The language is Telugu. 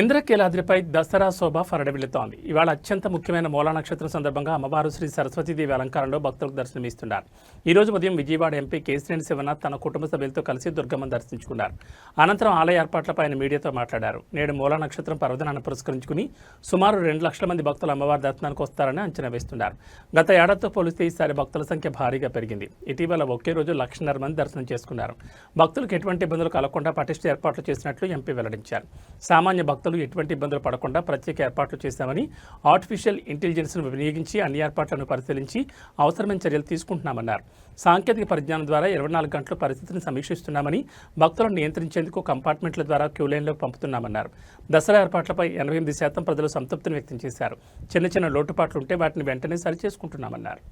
ఇంద్రకీలాద్రిపై దసరా శోభ ఫరడవిల్లుతోంది. ఇవాళ అత్యంత ముఖ్యమైన మూలా నక్షత్రం సందర్భంగా అమ్మవారు శ్రీ సరస్వతీదేవి అలంకారంలో భక్తులకు దర్శనమిస్తున్నారు. ఈ రోజు ఉదయం విజయవాడ ఎంపీ కేసినేని శివనాథ్ తన కుటుంబ సభ్యులతో కలిసి దుర్గమ్మను దర్శించుకున్నారు. అనంతరం ఆలయ ఏర్పాట్లపై ఆయన మీడియాతో మాట్లాడారు. నేడు మూలా నక్షత్రం పర్వదినాన్ని పురస్కరించుకుని సుమారు రెండు లక్షల మంది భక్తులు అమ్మవారి దర్శనానికి వస్తారని అంచనా వేస్తున్నారు. గత ఏడాదితో పోలిస్తే ఈసారి భక్తుల సంఖ్య భారీగా పెరిగింది. ఇటీవల ఒకే రోజు లక్షన్నర మంది దర్శనం చేసుకున్నారు. భక్తులకు ఎటువంటి ఇబ్బందులు కలగకుండా పటిష్ట ఏర్పాట్లు చేసినట్లు ఎంపీ వెల్లడించారు. సామాన్య భక్తులు ఎటువంటి ఇబ్బందులు పడకుండా ప్రత్యేక ఏర్పాట్లు చేశామని ఆర్టిఫిషియల్ ఇంటెలిజెన్స్ను వినియోగించి అన్ని ఏర్పాట్లను పరిశీలించి అవసరమైన చర్యలు తీసుకుంటున్నామన్నారు. సాంకేతిక పరిజ్ఞానం ద్వారా ఇరవై నాలుగు గంటల పరిస్థితిని సమీక్షిస్తున్నామని భక్తులను నియంత్రించేందుకు కంపార్ట్మెంట్ల ద్వారా క్యూ పంపుతున్నామన్నారు. దసరా ఏర్పాట్లపై ఎనభై ఎనిమిది శాతం ప్రజలు సంతృప్తిని వ్యక్తం చేశారు. చిన్న చిన్న లోటుపాట్లు ఉంటే వాటిని వెంటనే సరిచేసుకుంటున్నామన్నారు.